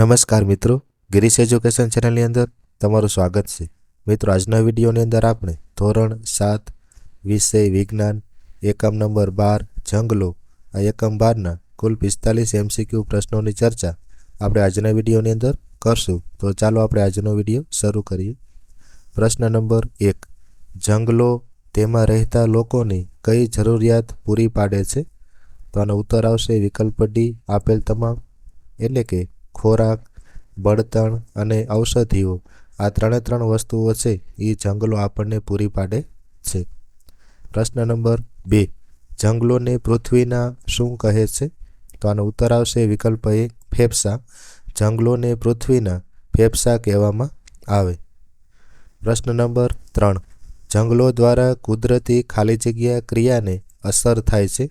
નમસ્કાર મિત્રો, ગિરીશ એજ્યુકેશન ચેનલની અંદર તમારું સ્વાગત છે. મિત્રો, આજના વિડીયોની અંદર આપણે ધોરણ સાત, વિષય વિજ્ઞાન, એકમ નંબર બાર, જંગલો, આ એકમ બારના કુલ પિસ્તાલીસ એમસીક્યુ પ્રશ્નોની ચર્ચા આપણે આજના વિડીયોની અંદર કરશું. તો ચાલો આપણે આજનો વીડિયો શરૂ કરીએ. પ્રશ્ન નંબર એક, જંગલો તેમાં રહેતા લોકોની કઈ જરૂરિયાત પૂરી પાડે છે? તો આનો ઉત્તર આવશે વિકલ્પ ડી, આપેલ તમામ. એટલે કે ખોરાક, બળતણ અને ઔષધિઓ આ ત્રણે ત્રણ વસ્તુઓ છે એ જંગલો આપણને પૂરી પાડે છે. પ્રશ્ન નંબર બે, જંગલોને પૃથ્વીના શું કહે છે? તો આનો ઉત્તર આવશે વિકલ્પ એ, ફેફસા. જંગલોને પૃથ્વીના ફેફસા કહેવામાં આવે. પ્રશ્ન નંબર ત્રણ, જંગલો દ્વારા કુદરતી ખાલી જગ્યા ક્રિયાને અસર થાય છે?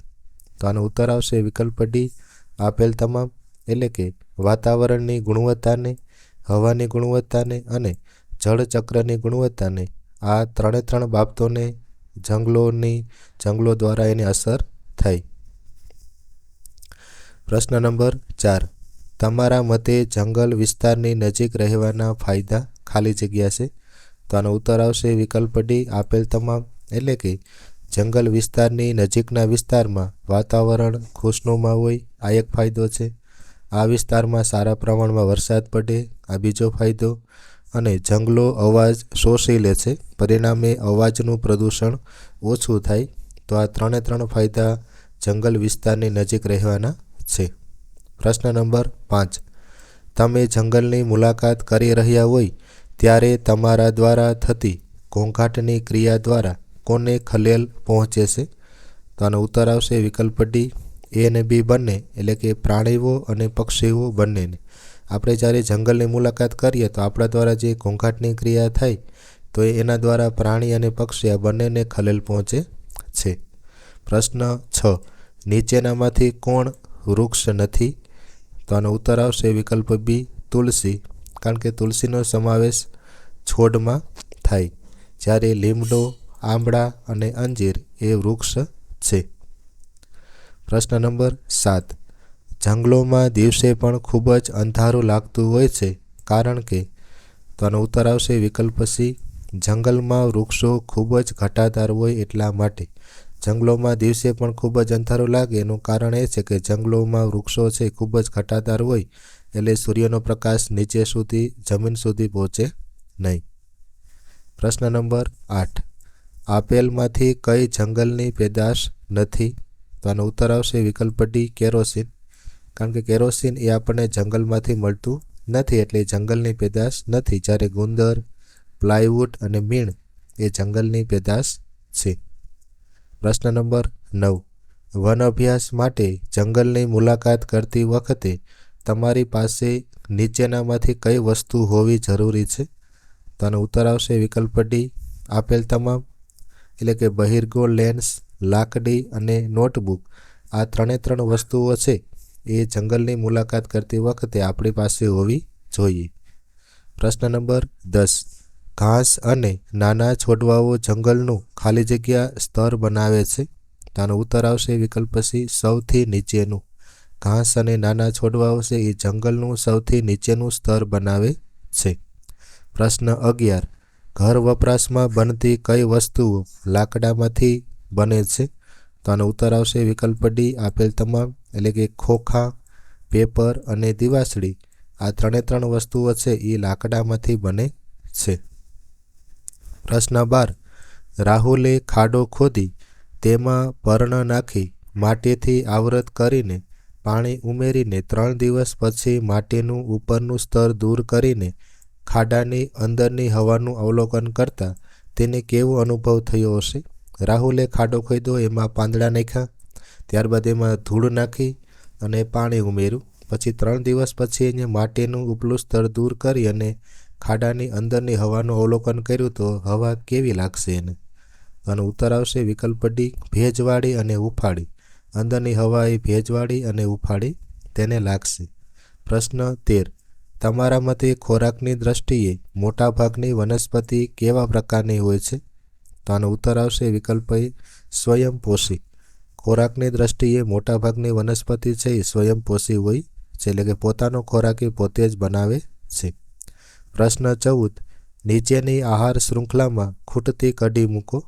તો આનો ઉત્તર આવશે વિકલ્પ ડી, આપેલ તમામ એટલે કે વાતાવરણની ગુણવત્તાને, હવાની ગુણવત્તાને અને જળચક્રની ગુણવત્તાને આ ત્રણે ત્રણ બાબતોને જંગલોની, જંગલો દ્વારા એની અસર થઈ. પ્રશ્ન નંબર ચાર. તમારા મતે જંગલ વિસ્તારની નજીક રહેવાના ફાયદા ખાલી જગ્યા છે? તો આનો ઉત્તર આવશે વિકલ્પ ડી આપેલ તમામ. એટલે કે જંગલ વિસ્તારની નજીકના વિસ્તારમાં વાતાવરણ ખુશનુમા હોય, આ એક ફાયદો છે. આ વિસ્તારમાં સારા પ્રમાણમાં વરસાદ પડે, આ બીજો ફાયદો અને જંગલો અવાજ શોષી લે છે. પરિણામે અવાજનું પ્રદૂષણ ઓછું થાય તો આ ત્રણે ત્રણ ફાયદા જંગલ વિસ્તારની નજીક રહેવાના છે. પ્રશ્ન નંબર પાંચ. તમે જંગલની મુલાકાત કરી રહ્યા હોય ત્યારે તમારા દ્વારા થતી ઘોંઘાટની ક્રિયા દ્વારા કોને ખલેલ પહોંચે છે? તો આનો ઉત્તર આવશે વિકલ્પ ડી. એ અને બી બંને, એટલે કે પ્રાણીઓ અને પક્ષીઓ બંનેને. આપણે જ્યારે જંગલની મુલાકાત કરીએ તો આપણા દ્વારા જે ઘોંઘાટની ક્રિયા થાય તો એના દ્વારા પ્રાણી અને પક્ષી આ બંનેને ખલેલ પહોંચે છે. પ્રશ્ન છ, નીચેનામાંથી કોણ વૃક્ષ નથી? તો આનો ઉત્તર આવશે વિકલ્પ બી, તુલસી, કારણ કે તુલસીનો સમાવેશ છોડમાં થાય. જ્યારે લીમડો આંબળા અને અંજીર એ વૃક્ષ છે. પ્રશ્ન નંબર સાત. જંગલોમાં દિવસે પણ ખૂબ જ અંધારું લાગતું હોય છે, કારણ કે તો આનો ઉત્તર આવશે વિકલ્પ સી. જંગલમાં વૃક્ષો ખૂબ જ ઘટાદાર હોય એટલા માટે. જંગલોમાં દિવસે પણ ખૂબ જ અંધારું લાગે, એનું કારણ એ છે કે જંગલોમાં વૃક્ષો છે, ખૂબ જ ઘટાદાર હોય, એટલે સૂર્યનો પ્રકાશ નીચે સુધી, જમીન સુધી પહોંચે નહીં. પ્રશ્ન નંબર આઠ. આપેલમાંથી કઈ જંગલની પેદાશ નથી? તો આનો ઉત્તર આવશે વિકલ્પ ડી કેરોસીન. કારણ કે કેરોસીન એ આપણને જંગલમાંથી મળતું નથી એટલે જંગલની પેદાશ નથી. જ્યારે ગુંદર, પ્લાયવુડ અને મીણ એ જંગલની પેદાશ છે. પ્રશ્ન નંબર નવ. વન અભ્યાસ માટે જંગલની મુલાકાત કરતી વખતે તમારી પાસે નીચેનામાંથી કઈ વસ્તુ હોવી જરૂરી છે? તો આનો ઉત્તર આવશે વિકલ્પ ડી આપેલ તમામ. એટલે કે બહિર્ગો લેન્સ લાકડી અને નોટબુક આ ત્રણે ત્રણ વસ્તુઓ છે એ જંગલની મુલાકાત કરતી વખતે આપણી પાસે હોવી જોઈએ. પ્રશ્ન નંબર દસ. ઘાસ અને નાના છોડવાઓ જંગલનું ખાલી જગ્યા સ્તર બનાવે છે? તાનો ઉત્તર આવશે વિકલ્પ સી સૌથી નીચેનું. ઘાસ અને નાના છોડવાઓ છે એ જંગલનું સૌથી નીચેનું સ્તર બનાવે છે. પ્રશ્ન અગિયાર. ઘર વપરાશમાં બનતી કઈ વસ્તુઓ લાકડામાંથી બને છે. તો આનો ઉત્તર આવશે વિકલ્પ ડી, આપેલ તમામ, એટલે કે ખોખા, પેપર અને દિવાસળી. આ ત્રણે ત્રણ વસ્તુઓ છે એ લાકડામાંથી બને છે. પ્રશ્ન બાર, રાહુલે ખાડો ખોદી, તેમાં પર્ણ નાખી, માટીથી આવૃત કરીને પાણી ઉમેરીને ત્રણ દિવસ પછી માટીનું ઉપરનું સ્તર દૂર કરીને ખાડાની અંદરની હવાનું અવલોકન કરતાં તેને કેવો અનુભવ થયો હશે? રાહુલે ખાડો ખોદ્યો એમાં પાંદડા નાખ્યા. ત્યારબાદ એમાં ધૂળ નાખી અને પાણી ઉમેર્યું. પછી ત્રણ દિવસ પછી એને માટીનું ઉપલું સ્તર દૂર કરી અને ખાડાની અંદરની હવાનું અવલોકન કર્યું તો હવા કેવી લાગશે એને. અને ઉત્તર આવશે વિકલ્પ ભેજવાળી અને ઉફાળી. અંદરની હવા એ ભેજવાળી અને ઉફાળી તેને લાગશે. પ્રશ્ન તેર. તમારા મતે ખોરાકની દ્રષ્ટિએ મોટાભાગની વનસ્પતિ કેવા પ્રકારની હોય છે? તો આનો ઉત્તર આવશે વિકલ્પ સ્વયંપોષી ખોરાકની દ્રષ્ટિએ મોટાભાગની વનસ્પતિ છે એ સ્વયંપોષી હોય છે, એટલે કે પોતાનો ખોરાક એ પોતે જ બનાવે છે. પ્રશ્ન ચૌદ, નીચેની આહાર શૃંખલામાં ખૂટતી કઢી મૂકો.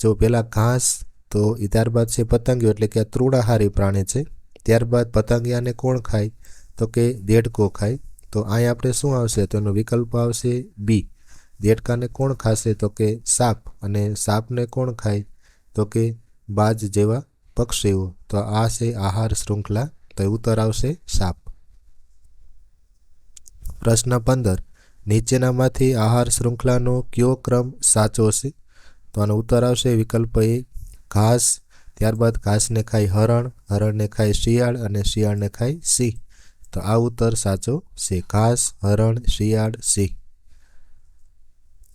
જો પહેલાં ઘાસ, તો એ ત્યારબાદ છે પતંગિયો, એટલે કે તૃણાહારી પ્રાણી છે. ત્યારબાદ પતંગિયાને કોણ ખાય? તો કે દેડકો ખાય. તો અહીં આપણે શું આવશે? તો એનો વિકલ્પ આવશે બી. દેડકાને કોણ ખાશે તો કે સાપ? અને સાપને કોણ ખાય તો કે બાજ જેવા પક્ષીઓ? તો આ છે આહાર શૃંખલા, તો ઉત્તર આવશે સાપ. પ્રશ્ન પંદર. નીચેનામાંથી આહાર શૃંખલાનો કયો ક્રમ સાચો છે તો આનો ઉત્તર આવશે વિકલ્પ એ ઘાસ. ત્યારબાદ ઘાસને ખાય હરણ, હરણને ખાય શિયાળ અને શિયાળને ખાય સિંહ. તો આ ઉત્તર સાચો છે. ઘાસ, હરણ, શિયાળ, સિંહ.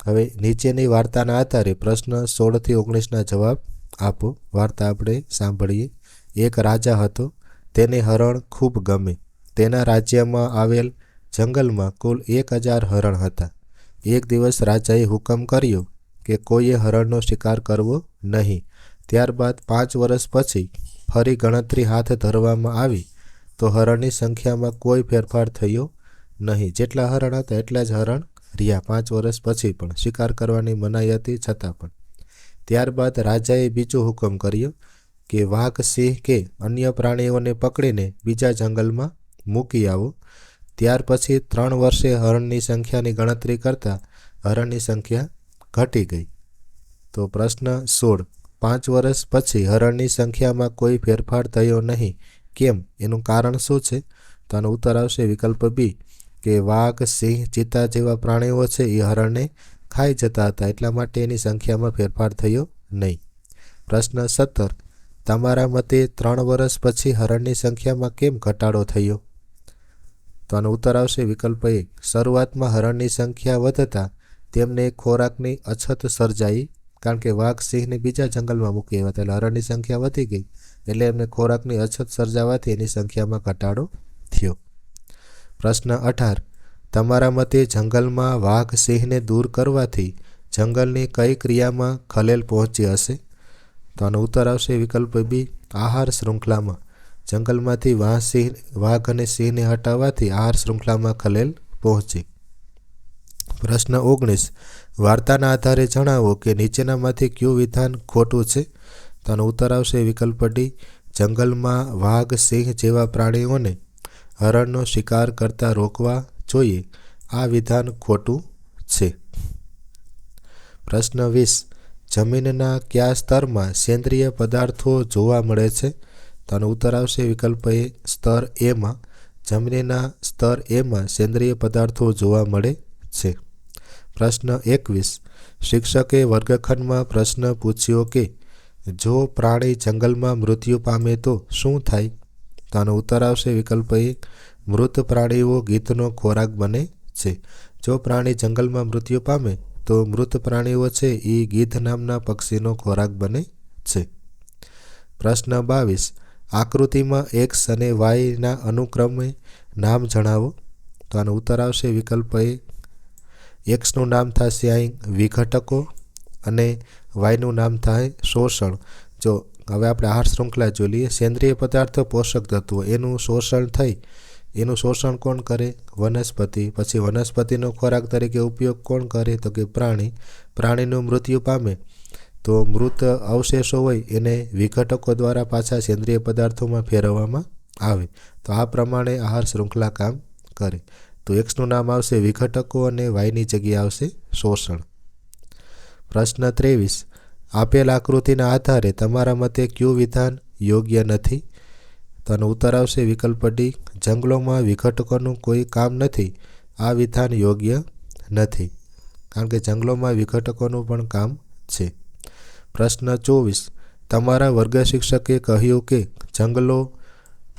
હવે નીચેની વાર્તાના આધારે પ્રશ્ન સોળથી ઓગણીસના જવાબ આપો. વાર્તા આપણે સાંભળીએ. એક રાજા હતો. તેને હરણ ખૂબ ગમે. તેના રાજ્યમાં આવેલ જંગલમાં કુલ એક હજાર હરણ હતા. એક દિવસ રાજાએ હુકમ કર્યો કે કોઈએ હરણનો શિકાર કરવો નહીં. ત્યારબાદ પાંચ વર્ષ પછી ફરી ગણતરી હાથ ધરવામાં આવી તો હરણની સંખ્યામાં કોઈ ફેરફાર થયો નહીં. જેટલા હરણ હતા એટલા જ હરણ રહ્યા પાંચ વર્ષ પછી પણ શિકાર કરવાની મનાઈ હતી છતાં પણ. ત્યારબાદ રાજાએ બીજો હુકમ કર્યો કે વાઘ, સિંહ કે અન્ય પ્રાણીઓને પકડીને બીજા જંગલમાં મૂકી આવો. ત્યાર પછી ત્રણ વર્ષે હરણની સંખ્યાની ગણતરી કરતાં હરણની સંખ્યા ઘટી ગઈ. તો પ્રશ્ન સોળ, પાંચ વર્ષ પછી હરણની સંખ્યામાં કોઈ ફેરફાર થયો નહીં, કેમ? એનું કારણ શું છે? તો આનો ઉત્તર આવશે વિકલ્પ બી. કે વાઘ, સિંહ ચિત્તા જેવા પ્રાણીઓ છે એ હરણને ખાઈ જતા હતા, એટલા માટે એની સંખ્યામાં ફેરફાર થયો નહીં. પ્રશ્ન સત્તર. તમારા મતે ત્રણ વર્ષ પછી હરણની સંખ્યામાં કેમ ઘટાડો થયો? તો આનો ઉત્તર આવશે વિકલ્પ એક. શરૂઆતમાં હરણની સંખ્યા વધતા તેમને ખોરાકની અછત સર્જાઈ, કારણ કે વાઘ, સિંહને બીજા જંગલમાં મૂકી આવ્યા હતા. એટલે હરણની સંખ્યા વધી ગઈ. એટલે એમને ખોરાકની અછત સર્જાવાથી એની સંખ્યામાં ઘટાડો પ્રશ્ન અઢાર. તમારા મતે જંગલમાં વાઘ સિંહને દૂર કરવાથી જંગલની કઈ ક્રિયામાં ખલેલ પહોંચી હશે? તો આનો ઉત્તર આવશે વિકલ્પ બી, આહાર શૃંખલામાં. જંગલમાંથી વાહ સિંહ, વાઘ અને સિંહને હટાવવાથી આહાર શૃંખલામાં ખલેલ પહોંચી. પ્રશ્ન ઓગણીસ. વાર્તાના આધારે જણાવો કે નીચેનામાંથી કયું વિધાન ખોટું છે? તો આનો ઉત્તર આવશે વિકલ્પ ડી, જંગલમાં વાઘ, સિંહ જેવા પ્રાણીઓને હરણનો શિકાર કરતા રોકવા જોઈએ. આ વિધાન ખોટું છે. પ્રશ્ન વીસ. જમીનના કયા સ્તરમાં સેન્દ્રિય પદાર્થો જોવા મળે છે? તેનો ઉત્તર આવશે વિકલ્પ એ, સ્તર એમાં જમીનના સ્તર એમાં સેન્દ્રિય પદાર્થો જોવા મળે છે. પ્રશ્ન એકવીસ. શિક્ષકે વર્ગખંડમાં પ્રશ્ન પૂછ્યો કે, જો પ્રાણી જંગલમાં મૃત્યુ પામે તો શું થાય? તો આનો ઉત્તર આવશે વિકલ્પ એ મૃત પ્રાણીઓ ગીધનો ખોરાક બને છે. જો પ્રાણી જંગલમાં મૃત્યુ પામે, તો મૃત પ્રાણીઓ છે એ ગીધ નામના પક્ષીનો ખોરાક બને છે. પ્રશ્ન બાવીસ, આકૃતિમાં એક્સ અને વાયના અનુક્રમે નામ જણાવો. તો આનો ઉત્તર આવશે વિકલ્પ એ, એક્સનું નામ થશે અહીં વિઘટકો અને વાયનું નામ થાય શોષણ. જો હવે આપણે આહાર શૃંખલા જોઈ લઈએ સેન્દ્રિય પદાર્થો પોષક તત્વો. એનું શોષણ થઈ, એનું શોષણ કોણ કરે? વનસ્પતિ. પછી વનસ્પતિનો ખોરાક તરીકે ઉપયોગ કોણ કરે? તો કે પ્રાણી. પ્રાણીનું મૃત્યુ પામે તો મૃત અવશેષો હોય એને વિઘટકો દ્વારા પાછા સેન્દ્રિય પદાર્થોમાં ફેરવવામાં આવે. તો આ પ્રમાણે આહાર શૃંખલા કામ કરે. તો એક્સનું નામ આવશે વિઘટકો અને વાયની જગ્યાએ આવશે શોષણ. પ્રશ્ન ત્રેવીસ. આપેલ આકૃતિના આધારે તમારા મતે કયું વિધાન યોગ્ય નથી? તો આનો ઉત્તર આવશે વિકલ્પ ડી. જંગલોમાં વિઘટકોનું કોઈ કામ નથી. આ વિધાન યોગ્ય નથી. કારણ કે જંગલોમાં વિઘટકોનું પણ કામ છે. પ્રશ્ન ચોવીસ. તમારા વર્ગ શિક્ષકે કહ્યું કે જંગલો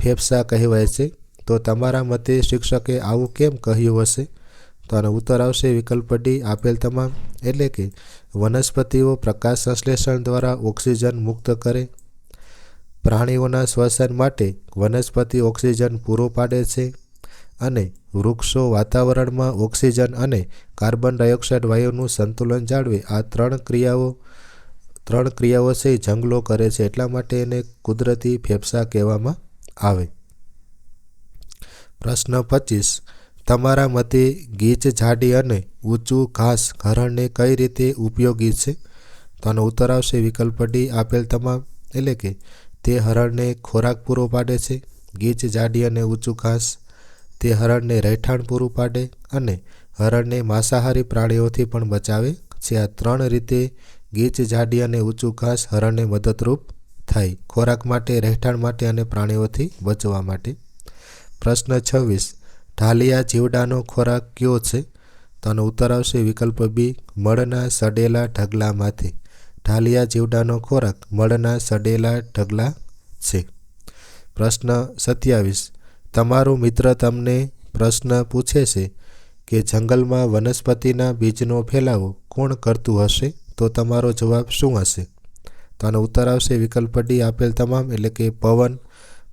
ફેફસા કહેવાય છે. તો તમારા મતે શિક્ષકે આવું કેમ કહ્યું હશે? તો આનો ઉત્તર આવશે વિકલ્પ ડી આપેલ તમામ. એટલે કે, વનસ્પતિઓ પ્રકાશ સંશ્લેષણ દ્વારા ઓક્સિજન મુક્ત કરે. પ્રાણીઓના શ્વસન માટે વનસ્પતિ ઓક્સિજન પૂરો પાડે છે અને વૃક્ષો વાતાવરણમાં ઓક્સિજન અને કાર્બન ડાયોક્સાઇડ વાયુનું સંતુલન જાળવે. આ ત્રણ ક્રિયાઓ ત્રણ ક્રિયાઓ છે જંગલો કરે છે. એટલા માટે એને કુદરતી ફેફસા કહેવામાં આવે. પ્રશ્ન પચીસ. તમારા મતે ગીચ જાડી અને ઊંચું ઘાસ હરણને કઈ રીતે ઉપયોગી છે? તો આનો ઉત્તર આવશે વિકલ્પ ડી, આપેલ તમામ. એટલે કે તે હરણને ખોરાક પૂરો પાડે છે, ગીચ જાડી અને ઊંચું ઘાસ. તે હરણને રહેઠાણ પૂરું પાડે અને હરણને માંસાહારી પ્રાણીઓથી પણ બચાવે છે. આ ત્રણ રીતે ગીચ જાડી અને ઊંચું ઘાસ હરણને મદદરૂપ થાય ખોરાક માટે, રહેઠાણ માટે અને પ્રાણીઓથી બચવા માટે. પ્રશ્ન છવ્વીસ. ઢાલિયા જીવડાનો ખોરાક કયો છે? તો આનો ઉત્તર આવશે વિકલ્પ બી મળના સડેલા ઢગલામાંથી. ઢાલિયા જીવડાનો ખોરાક મળના સડેલા ઢગલા છે. પ્રશ્ન સત્યાવીસ. તમારું મિત્ર તમને પ્રશ્ન પૂછે છે કે જંગલમાં વનસ્પતિના બીજનો ફેલાવો કોણ કરતું હશે? તો તમારો જવાબ શું હશે? તો આનો ઉત્તર આવશે વિકલ્પ ડી આપેલ તમામ એટલે કે પવન.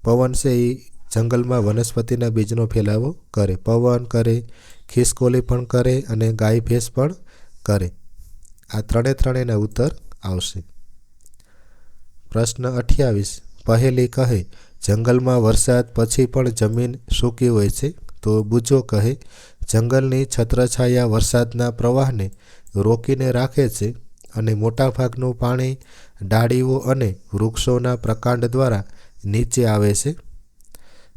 પવન છે એ જંગલમાં વનસ્પતિના બીજનો ફેલાવો કરે, પવન કરે, ખિસકોલી પણ કરે અને ગાય ભેંસ પણ કરે. આ ત્રણે ત્રણેના ઉત્તર આવશે. પ્રશ્ન અઠ્યાવીસ. પહેલી કહે, જંગલમાં વરસાદ પછી પણ જમીન સૂકી હોય છે? તો બુજો કહે, જંગલની છત્રછાયા વરસાદના પ્રવાહને રોકીને રાખે છે અને મોટાભાગનું પાણી ડાળીઓ અને વૃક્ષોના પ્રકાંડ દ્વારા નીચે આવે છે.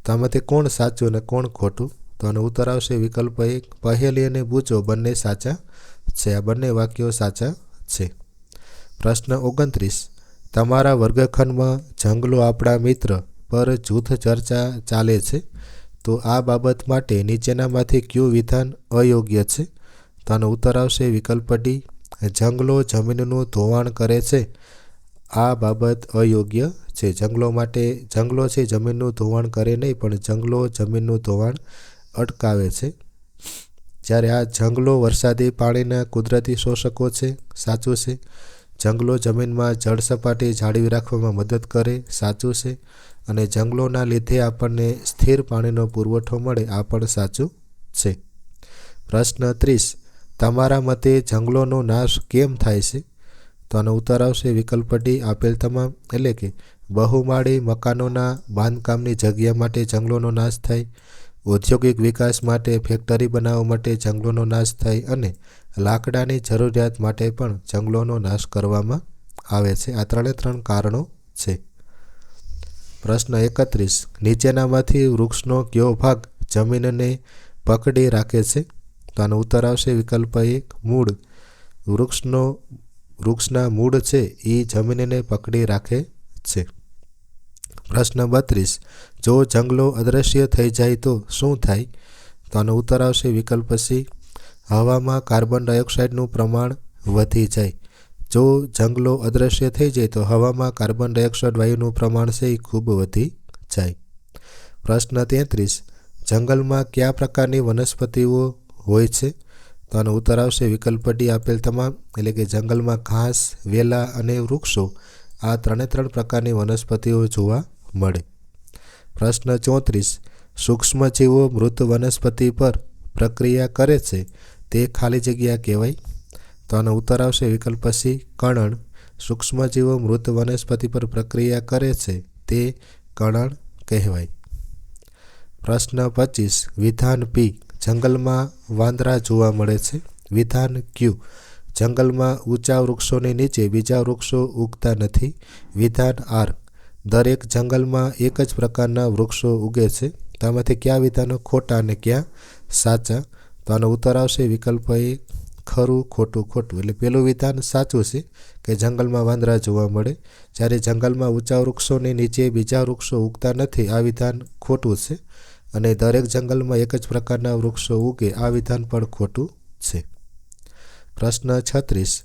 તો કોણ સાચું અને કોણ ખોટું? તો આનો ઉત્તર આવશે વિકલ્પ એક, પહેલી અને બૂચો બંને સાચા છે. આ બંને વાક્યો સાચા છે. પ્રશ્ન ઓગણત્રીસ. તમારા વર્ગખંડમાં જંગલો આપણા મિત્ર પર જૂથ ચર્ચા ચાલે છે? તો આ બાબત માટે નીચેનામાંથી કયું વિધાન અયોગ્ય છે? તો આનો ઉત્તર આવશે વિકલ્પ ડી. જંગલો જમીનનું ધોવાણ કરે છે. આ બાબત અયોગ્ય છે. જંગલો માટે, જંગલો છે જમીનનું ધોવાણ કરે નહીં, પણ જંગલો જમીનનું ધોવાણ અટકાવે છે. જ્યારે આ જંગલો વરસાદી પાણીના કુદરતી શોષકો છે, સાચું છે. જંગલો જમીનમાં જળ સપાટી જાળવી રાખવામાં મદદ કરે, સાચું છે. અને જંગલોના લીધે આપણને સ્થિર પાણીનો પુરવઠો મળે, આ પણ સાચું છે. પ્રશ્ન ત્રીસ, તમારા મતે જંગલોનો નાશ કેમ થાય છે? તો આનો ઉત્તર આવશે. વિકલ્પ ડી આપેલ તમામ, એટલે કે બહુમાળી મકાનોના બાંધકામની જગ્યા માટે જંગલોનો નાશ થાય, ઔદ્યોગિક વિકાસ માટે ફેક્ટરી બનાવવા માટે જંગલોનો નાશ થાય અને લાકડાની જરૂરિયાત માટે પણ જંગલોનો નાશ કરવામાં આવે છે. આ ત્રણે ત્રણ કારણો છે. પ્રશ્ન એકત્રીસ. નીચેનામાંથી વૃક્ષનો કયો ભાગ જમીનને પકડી રાખે છે? તો આનો ઉત્તર આવશે વિકલ્પ એક, મૂળ. વૃક્ષનો વૃક્ષના મૂળ છે એ જમીનને પકડી રાખે છે. પ્રશ્ન બત્રીસ, જો જંગલો અદૃશ્ય થઈ જાય તો શું થાય? તો આનો ઉત્તર આવશે વિકલ્પ સી, હવામાં કાર્બન ડાયોક્સાઇડનું પ્રમાણ વધી જાય. જો જંગલો અદૃશ્ય થઈ જાય તો હવામાં કાર્બન ડાયોક્સાઇડ વાયુનું પ્રમાણ છે એ ખૂબ વધી જાય. પ્રશ્ન તેત્રીસ, જંગલમાં કયા પ્રકારની વનસ્પતિઓ હોય છે? તો આનો ઉત્તર આવશે વિકલ્પ ડી આપેલ તમામ, એટલે કે જંગલમાં ઘાસ, વેલા અને વૃક્ષો, આ ત્રણે ત્રણ પ્રકારની વનસ્પતિઓ જોવા મળે. પ્રશ્ન ચોત્રીસ, સૂક્ષ્મજીવો મૃત વનસ્પતિ પર પ્રક્રિયા કરે છે, તે ખાલી જગ્યા કહેવાય? તો આનો ઉત્તર આવશે વિકલ્પ સી, કણણ. સૂક્ષ્મજીવો મૃત વનસ્પતિ પર પ્રક્રિયા કરે છે, તે કણણ કહેવાય. પ્રશ્ન પચીસ, વિધાન પી જંગલમાં વાંદરા જોવા મળે છે. વિધાન ક્યુ જંગલમાં ઊંચા વૃક્ષોની નીચે બીજા વૃક્ષો ઉગતા નથી. વિધાન આર દરેક જંગલમાં એક જ પ્રકારના વૃક્ષો ઉગે છે. તેમાંથી કયા વિધાનો ખોટા અને ક્યાં સાચા? તો આનો ઉત્તર આવશે વિકલ્પ એ ખરું, ખોટું ખોટું. એટલે પેલું વિધાન સાચું છે કે જંગલમાં વાંદરા જોવા મળે. જ્યારે જંગલમાં ઊંચા વૃક્ષોની નીચે બીજા વૃક્ષો ઉગતા નથી, આ વિધાન ખોટું છે. અને દરેક જંગલમાં એક જ પ્રકારના વૃક્ષો ઉગે, આ વિધાન પણ ખોટું છે. પ્રશ્ન છત્રીસ.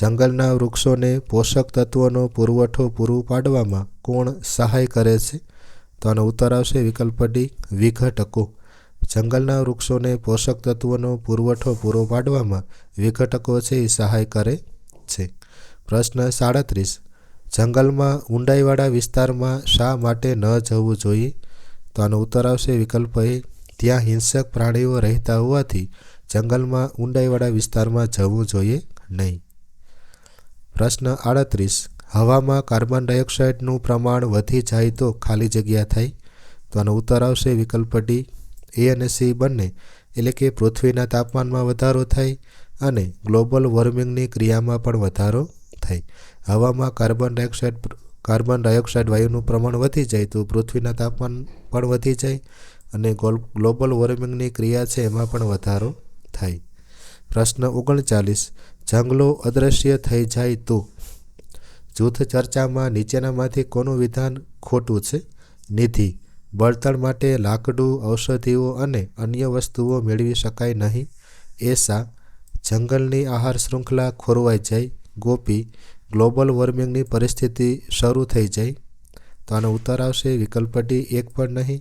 જંગલના વૃક્ષોને પોષક તત્વોનો પુરવઠો પૂરું પાડવામાં કોણ સહાય કરે છે? તો આનો ઉત્તર આવશે વિકલ્પ ડી, વિઘટકો. જંગલના વૃક્ષોને પોષક તત્વોનો પુરવઠો પૂરો પાડવામાં વિઘટકો છે એ સહાય કરે છે. પ્રશ્ન સાડત્રીસ. જંગલમાં ઊંડાઈવાળા વિસ્તારમાં શા માટે ન જવું જોઈએ? તો આનો ઉત્તર આવશે વિકલ્પ એ, ત્યાં હિંસક પ્રાણીઓ રહેતા હોવાથી જંગલમાં ઊંડાઈવાળા વિસ્તારમાં જવું જોઈએ નહીં. પ્રશ્ન આડત્રીસ, હવામાં કાર્બન ડાયોક્સાઇડનું પ્રમાણ વધી જાય તો ખાલી જગ્યા થાય? તો આનો ઉત્તર આવશે વિકલ્પ ડી, એ અને સી બંને, એટલે કે પૃથ્વીના તાપમાનમાં વધારો થાય અને ગ્લોબલ વોર્મિંગની ક્રિયામાં પણ વધારો થાય. હવામાં કાર્બન ડાયોક્સાઇડ કાર્બન ડાયોક્સાઇડ વાયુનું પ્રમાણ વધી જાય તો પૃથ્વીના તાપમાન પણ વધી જાય અને ગ્લોબલ વોર્મિંગની ક્રિયા છે એમાં પણ વધારો થાય. પ્રશ્ન ઓગણચાલીસ. જંગલો અદૃશ્ય થઈ જાય તો? જૂથ ચર્ચામાં નીચેનામાંથી કોનું વિધાન ખોટું છે? નિધિ બળતણ માટે લાકડું, ઔષધિઓ અને અન્ય વસ્તુઓ મેળવી શકાય નહીં. એસા. જંગલની આહાર શૃંખલા ખોરવાઈ જાય. ગોપી. ગ્લોબલ વોર્મિંગની પરિસ્થિતિ શરૂ થઈ જાય તો આનો ઉત્તર આવશે વિકલ્પ ડી એક પણ નહીં,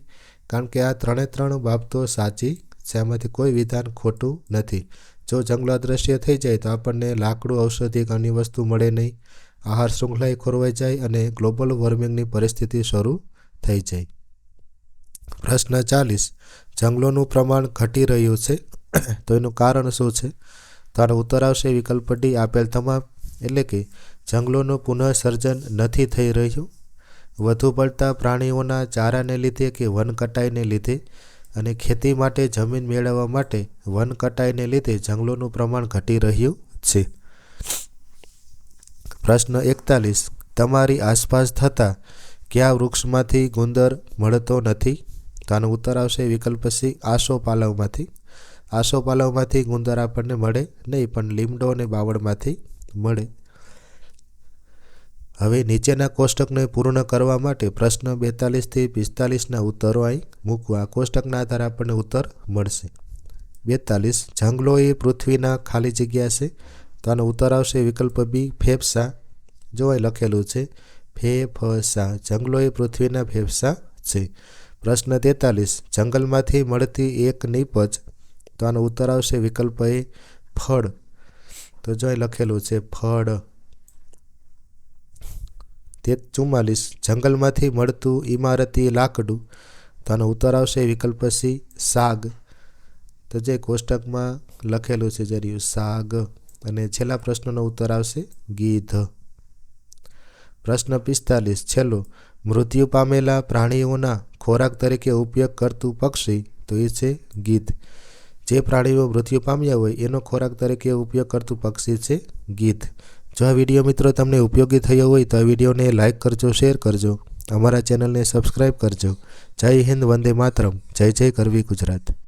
કારણ કે આ ત્રણે ત્રણ બાબતો સાચી છે. આમાંથી કોઈ વિધાન ખોટું નથી. જો જંગલો અદૃશ્ય થઈ જાય તો આપણને લાકડું, ઔષધિ અન્ય વસ્તુ મળે નહીં. આહાર શૃંખલાઈ ખોરવાઈ જાય અને ગ્લોબલ વોર્મિંગની પરિસ્થિતિ શરૂ થઈ જાય પ્રશ્ન ચાલીસ, જંગલોનું પ્રમાણ ઘટી રહ્યું છે. તો એનું કારણ શું છે? તો આનો ઉત્તર આવશે વિકલ્પ ડી આપેલ તમામ એટલે કે જંગલોનું પુનઃસર્જન નથી થઈ રહ્યું. વધુ પડતા પ્રાણીઓના ચારાને લીધે કે વન કટાઈને લીધે અને ખેતી માટે જમીન મેળવવા માટે વન કટાઈને લીધે જંગલોનું પ્રમાણ ઘટી રહ્યું છે. પ્રશ્ન એકતાલીસ, તમારી આસપાસ થતા કયા વૃક્ષમાંથી ગુંદર મળતો નથી? તો આનો ઉત્તર આવશે વિકલ્પ સી, આસોપાલવમાંથી. આસોપાલવમાંથી ગુંદર આપણને મળે નહીં, પણ લીમડો અને બાવળમાંથી. મળે. હવે નીચેના કોષ્ટકને પૂર્ણ કરવા માટે પ્રશ્ન બેતાલીસથી પિસ્તાલીસના ઉત્તરો અહીં મૂકવા કોષ્ટકના આધારે આપણને ઉત્તર મળશે. બેતાલીસ, જંગલો એ પૃથ્વીના ખાલી જગ્યા છે. તો આનો ઉત્તર આવશે વિકલ્પ બી, ફેફસા. જો અહીં લખેલું છે, ફેફસા, જંગલો એ પૃથ્વીના ફેફસા છે. પ્રશ્ન તેતાલીસ, જંગલમાંથી મળતી એક નીપજ. તો આનો ઉત્તર આવશે વિકલ્પ એ, ફળ. તો જો લખેલું છે ફળ. તે ચુમ્માલીસ, જંગલમાંથી મળતું ઇમારતી લાકડું. તો આનો ઉત્તર આવશે વિકલ્પ સી, સાગ. તો જે કોષ્ટકમાં લખેલું છે જર્યું સાગ. અને છેલ્લા પ્રશ્નનો ઉત્તર આવશે ગીધ. પ્રશ્ન પિસ્તાલીસ, છેલ્લો. મૃત્યુ પામેલા પ્રાણીઓના ખોરાક તરીકે ઉપયોગ કરતું પક્ષી તો એ છે ગીધ. જે પ્રાણીઓ મૃત્યુ પામ્યા હોય, એનો ખોરાક તરીકે ઉપયોગ કરતું પક્ષી છે ગીધ. જો આ વીડિયો મિત્રો તમને ઉપયોગી થયો હોય, તો આ વિડીયોને લાઇક કરજો, શેર કરજો. અમારા ચેનલને સબસ્ક્રાઈબ કરજો. જય હિન્દ, વંદે માતરમ. જય જય, કરવી ગુજરાત.